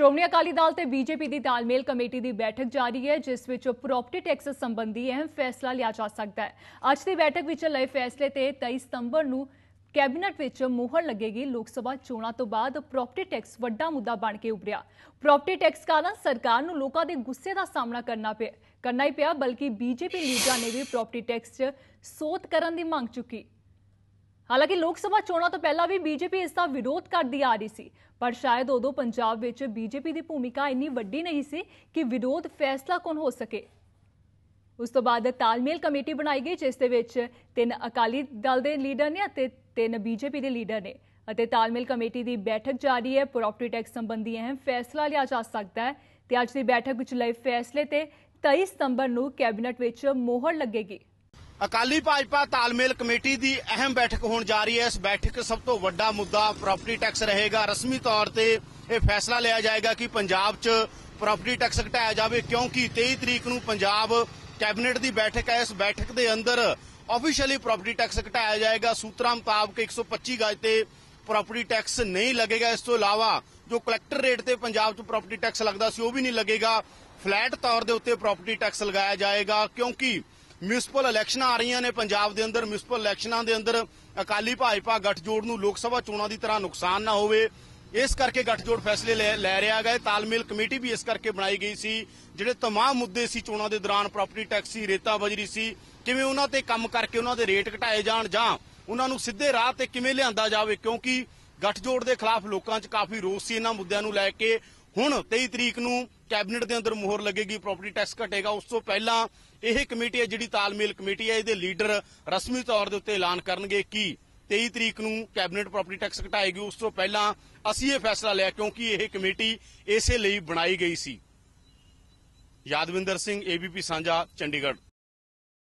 ਸ਼੍ਰੋਮਣੀ ਅਕਾਲੀ ਦਲ ਤੇ ਬੀਜੇਪੀ ਦੀ ਤਾਲਮੇਲ ਕਮੇਟੀ ਦੀ ਬੈਠਕ ਜਾਰੀ ਹੈ, ਜਿਸ ਵਿੱਚ ਪ੍ਰਾਪਰਟੀ ਟੈਕਸ ਸੰਬੰਧੀ ਅਹਿਮ ਫੈਸਲਾ ਲਿਆ ਜਾ ਸਕਦਾ ਹੈ। ਅੱਜ ਦੀ ਬੈਠਕ ਵਿੱਚ ਲਏ ਫੈਸਲੇ ਤੇ 23 ਸਤੰਬਰ ਨੂੰ ਕੈਬਨਿਟ ਵਿੱਚ ਮੋਹਰ ਲੱਗੇਗੀ। ਲੋਕ ਸਭਾ ਚੋਣਾਂ ਤੋਂ ਬਾਅਦ ਪ੍ਰਾਪਰਟੀ ਟੈਕਸ ਵੱਡਾ ਮੁੱਦਾ ਬਣ ਕੇ ਉਭਰਿਆ। ਪ੍ਰਾਪਰਟੀ ਟੈਕਸ ਕਾਰਨ ਸਰਕਾਰ ਨੂੰ ਲੋਕਾਂ ਦੇ ਗੁੱਸੇ ਦਾ ਸਾਹਮਣਾ ਕਰਨਾ ਪਿਆ, ਕਰਨਾ ਹੀ ਪਿਆ, ਬਲਕਿ ਬੀਜੇਪੀ ਲੀਡਰਾਂ ਨੇ ਵੀ ਪ੍ਰਾਪਰਟੀ ਟੈਕਸ 'ਚ ਸੋਧ ਕਰਨ ਦੀ ਮੰਗ ਚੁੱਕੀ। ਹਾਲਾਂਕਿ ਲੋਕ ਸਭਾ ਚੋਣਾਂ ਤੋਂ ਪਹਿਲਾਂ ਵੀ ਬੀਜੇਪੀ ਇਸ ਦਾ ਵਿਰੋਧ ਕਰਦੀ ਆ ਰਹੀ ਸੀ, ਪਰ ਸ਼ਾਇਦ ਉਦੋਂ ਪੰਜਾਬ ਵਿੱਚ ਬੀਜੇਪੀ ਦੀ ਭੂਮਿਕਾ ਇੰਨੀ ਵੱਡੀ ਨਹੀਂ ਸੀ ਕਿ ਵਿਰੋਧ ਫੈਸਲਾ ਕੌਣ ਹੋ ਸਕੇ। ਉਸ ਤੋਂ ਬਾਅਦ ਤਾਲਮੇਲ ਕਮੇਟੀ ਬਣਾਈ ਗਈ, ਜਿਸ ਦੇ ਵਿੱਚ ਤਿੰਨ ਅਕਾਲੀ ਦਲ ਦੇ ਲੀਡਰ ਨੇ ਅਤੇ ਤਿੰਨ ਬੀਜੇਪੀ ਦੇ ਲੀਡਰ ਨੇ। ਅਤੇ ਤਾਲਮੇਲ ਕਮੇਟੀ ਦੀ ਬੈਠਕ ਜਾਰੀ ਹੈ, ਪ੍ਰਾਪਰਟੀ ਟੈਕਸ ਸੰਬੰਧੀ ਅਹਿਮ ਫੈਸਲਾ ਲਿਆ ਜਾ ਸਕਦਾ ਹੈ ਤੇ ਅੱਜ ਦੀ ਬੈਠਕ ਵਿੱਚ ਲਏ ਫੈਸਲੇ ਤੇ 23 ਸਤੰਬਰ ਨੂੰ ਕੈਬਨਿਟ ਵਿੱਚ ਮੋਹਰ ਲੱਗੇਗੀ। ਅਕਾਲੀ ਭਾਜਪਾ ਤਾਲਮੇਲ ਕਮੇਟੀ ਦੀ ਅਹਿਮ ਬੈਠਕ ਹੋਣ ਜਾ ਰਹੀ ਹੈ। ਇਸ ਬੈਠਕ ਸਭ ਤੋਂ ਵੱਡਾ ਮੁੱਦਾ ਪ੍ਰਾਪਰਟੀ ਟੈਕਸ ਰਹੇਗਾ। ਰਸਮੀ ਤੌਰ ਤੇ ਇਹ ਫੈਸਲਾ ਲਿਆ ਜਾਏਗਾ ਕਿ ਪੰਜਾਬ 'ਚ ਪ੍ਰਾਪਰਟੀ ਟੈਕਸ ਘਟਾਇਆ ਜਾਵੇ, ਕਿਉਂਕਿ 23 ਤਰੀਕ ਨੂੰ ਪੰਜਾਬ ਕੈਬਨਿਟ ਦੀ ਬੈਠਕ ਹੈ। ਇਸ ਬੈਠਕ ਦੇ ਅੰਦਰ ਆਫੀਸ਼ੀਅਲੀ ਪ੍ਰਾਪਰਟੀ ਟੈਕਸ ਘਟਾਇਆ ਜਾਏਗਾ। ਸੂਤਰਾਂ ਮੁਤਾਬਕ 125 ਗਜ ਤੇ ਪ੍ਰਾਪਰਟੀ ਟੈਕਸ ਨਹੀਂ ਲੱਗੇਗਾ। ਇਸ ਤੋਂ ਇਲਾਵਾ ਜੋ ਕਲੈਕਟਰ ਰੇਟ ਤੇ ਪੰਜਾਬ 'ਚ ਪ੍ਰਾਪਰਟੀ ਟੈਕਸ ਲੱਗਦਾ ਸੀ, ਉਹ ਵੀ ਨਹੀਂ ਲੱਗੇਗਾ। ਫਲੈਟ ਤੌਰ ਦੇ ਉੱਤੇ ਪ੍ਰਾਪਰਟੀ ਟੈਕਸ ਲਗਾਇਆ ਜਾਏਗਾ, ਕਿਉਂਕਿ ਮਿਊਨਿਸਪਲ ਇਲੈਕਸ਼ਨਾਂ ਆ ਰਹੀਆਂ ਨੇ ਪੰਜਾਬ ਦੇ ਅੰਦਰ ਮਿਊਨਿਸਪਲ ਇਲੈਕਸ਼ਨਾਂ ਦੇ ਅੰਦਰ ਅਕਾਲੀ ਭਾਜਪਾ ਗੱਠਜੋੜ ਨੂੰ ਲੋਕ ਸਭਾ ਚੋਣਾਂ ਦੀ ਤਰ੍ਹਾਂ ਨੁਕਸਾਨ ਨਾ ਹੋਵੇ ਇਸ ਕਰਕੇ ਗੱਠਜੋੜ ਫੈਸਲੇ ਲੈ ਲੈ ਰਿਹਾ ਗਿਆ ਤਾਲਮੇਲ ਕਮੇਟੀ ਵੀ ਇਸ ਕਰਕੇ ਬਣਾਈ ਗਈ ਸੀ ਜਿਹੜੇ तमाम ਮੁੱਦੇ ਸੀ ਚੋਣਾਂ ਦੇ ਦੌਰਾਨ ਪ੍ਰਾਪਰਟੀ ਟੈਕਸ ਸੀ ਰੇਤਾ ਬਜਰੀ ਸੀ ਕਿਵੇਂ ਉਹਨਾਂ ਤੇ ਕੰਮ ਕਰਕੇ ਉਹਨਾਂ ਦੇ ਰੇਟ ਘਟਾਏ ਜਾਣ ਜਾਂ ਉਹਨਾਂ ਨੂੰ ਸਿੱਧੇ ਰਾਹ ਤੇ ਕਿਵੇਂ ਲਿਆਂਦਾ ਜਾਵੇ ਕਿਉਂਕਿ ਗੱਠਜੋੜ ਦੇ ਖਿਲਾਫ ਲੋਕਾਂ 'ਚ ਕਾਫੀ ਰੋਸ ਸੀ ਇਹਨਾਂ ਮੁੱਦਿਆਂ ਨੂੰ ਲੈ ਕੇ ਹੁਣ 23 ਤਰੀਕ ਨੂੰ ਕੈਬਨਿਟ ਦੇ ਅੰਦਰ ਮੋਹਰ ਲੱਗੇਗੀ ਪ੍ਰਾਪਰਟੀ ਟੈਕਸ ਘਟੇਗਾ। ਉਸ ਤੋਂ ਪਹਿਲਾਂ ਇਹ ਕਮੇਟੀ ਹੈ ਜਿਹੜੀ ਤਾਲਮੇਲ ਕਮੇਟੀ ਹੈ, ਇਹਦੇ ਲੀਡਰ ਰਸਮੀ ਤੌਰ ਦੇ ਉੱਤੇ ਐਲਾਨ ਕਰਨਗੇ ਕਿ 23 ਤਰੀਕ ਨੂੰ ਕੈਬਨਿਟ ਪ੍ਰਾਪਰਟੀ ਟੈਕਸ ਘਟਾਏਗੀ। ਉਸ ਤੋਂ ਪਹਿਲਾਂ ਅਸੀਂ ਇਹ ਫੈਸਲਾ ਲਿਆ ਕਿਉਂਕਿ ਇਹ ਕਮੇਟੀ ਇਸੇ ਲਈ ਬਣਾਈ ਗਈ ਸੀ। ਯਾਦਵਿੰਦਰ ਸਿੰਘ ਏਬੀਪੀ ਸਾਂਝਾ, ਚੰਡੀਗੜ੍ਹ।